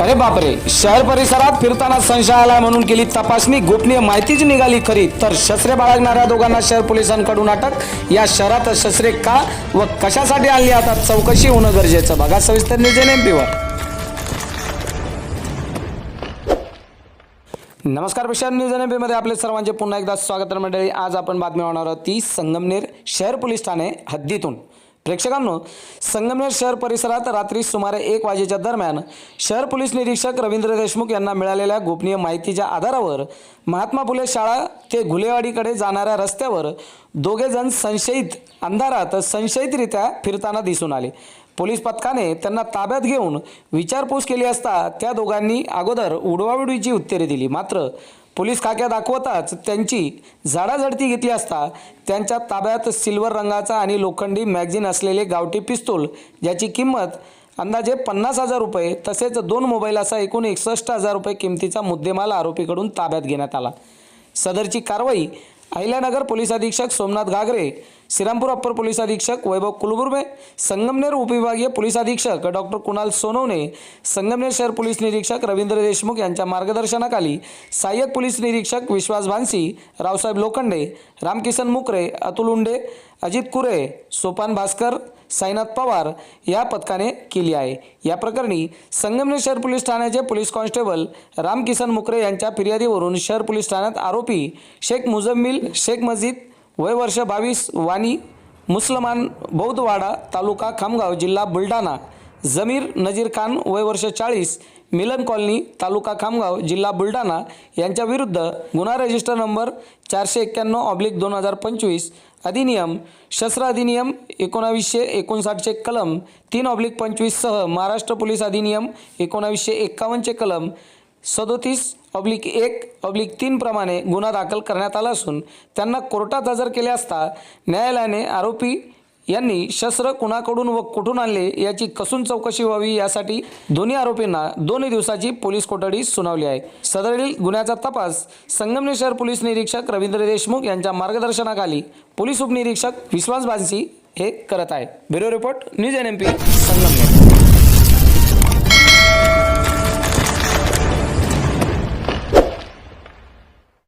अरे बापरे शहर परिसरात फिरताना संशय आलाय म्हणून केली तपासणी. गोपनीय माहितीच निघाली खरी तर शस्त्रे बाळगणाऱ्या दोघांना शहर पोलिसांकडून अटक. या शहरात शस्त्रे का व कशासाठी आणली? आता चौकशी होणं गरजेचं. बघा सविस्तर निजेन एमपीवर नमस्कार विशाल न्यूज एनमध्ये आपले सर्वांचे पुन्हा एकदा स्वागत मंडळी. आज आपण बातमी होणार आहोत ती संगमनेर शहर पोलीस ठाणे हद्दीतून. प्रेक्षकांनो संगमनेर शहर परिसरात रात्री सुमारे एक वाजेच्या दरम्यान शहर पोलीस निरीक्षक रवींद्र देशमुख यांना मिळालेल्या गोपनीय माहितीच्या आधारावर महात्मा फुले शाळा ते घुलेवाडीकडे जाणाऱ्या रस्त्यावर दोघेजण संशयित अंधारात संशयितरित्या फिरताना दिसून आले. पोलीस पथकाने त्यांना ताब्यात घेऊन विचारपूस केली असता त्या दोघांनी अगोदर उडवाउडवीची उत्तरे दिली. मात्र पोलीस खाक्या दाखवताच त्यांची झाडाझडती घेतली असता त्यांच्या ताब्यात सिल्वर रंगाचा आणि लोखंडी मॅगझिन असलेले गावठी पिस्तूल ज्याची किंमत अंदाजे पन्नास हजार रुपये तसेच दोन मोबाईल असा एकूण एकसष्ट हजार रुपये किमतीचा मुद्देमाल आरोपीकडून ताब्यात घेण्यात आला. सदरची कारवाई अहिल्यानगर पोलीस अधीक्षक सोमनाथ घागरे श्रीरामपूर अप्पर पोलीस अधीक्षक वैभव कुलबुर्मे संगमनेर उपविभागीय पोलीस अधीक्षक डॉक्टर कुणाल सोनवणे संगमनेर शहर पोलीस निरीक्षक रवींद्र देशमुख यांच्या मार्गदर्शनाखाली सहाय्यक पोलीस निरीक्षक विश्वास भानसी रावसाहेब लोखंडे रामकिसन मुकरे अतुल उंडे अजित कुरे सोपान भास्कर साईनाथ पवार या पथकाने केली आहे. या प्रकरणी संगमनेर शहर पोलीस ठाण्याचे पोलीस कॉन्स्टेबल रामकिसन मुकरे यांच्या फिर्यादीवरून शहर पोलीस ठाण्यात आरोपी शेख मुजम्मिल शेख मस्जिद वय वर्ष बावीस वाणी मुसलमान बौद्धवाडा तालुका खामगाव जिल्हा बुलढाणा. जमीर नजीर खान वय वर्ष चाळीस मिलन कॉलनी तालुका खामगाव जिल्हा बुलढाणा. यांच्या विरुद्ध गुन्हा रजिस्टर नंबर चारशे एक्क्याण्णव ऑब्लिक दोन हजार पंचवीस अधिनियम शस्त्र अधिनियम एकोणावीसशे एकोणसाठचे कलम तीन ऑब्लिक पंचवीससह महाराष्ट्र पोलीस अधिनियम एकोणावीसशे एक्कावन्नचे कलम सदोतीस ऑब्लिक एक ऑब्लिक तीनप्रमाणे गुन्हा दाखल करण्यात आला असून त्यांना कोर्टात हजर केले असता न्यायालयाने आरोपी यांनी शस्त्र कुणाकडून व कुठून आणले याची कसून चौकशी व्हावी यासाठी दोन्ही आरोपींना दोन दिवसाची पोलीस कोठडी सुनावली आहे. सदरील गुन्ह्याचा तपास संगमनेर शहर पोलीस निरीक्षक रवींद्र देशमुख यांच्या मार्गदर्शनाखाली पोलीस उपनिरीक्षक विश्वास बांसी हे करत आहे. Bureau report news N M P Sangamner.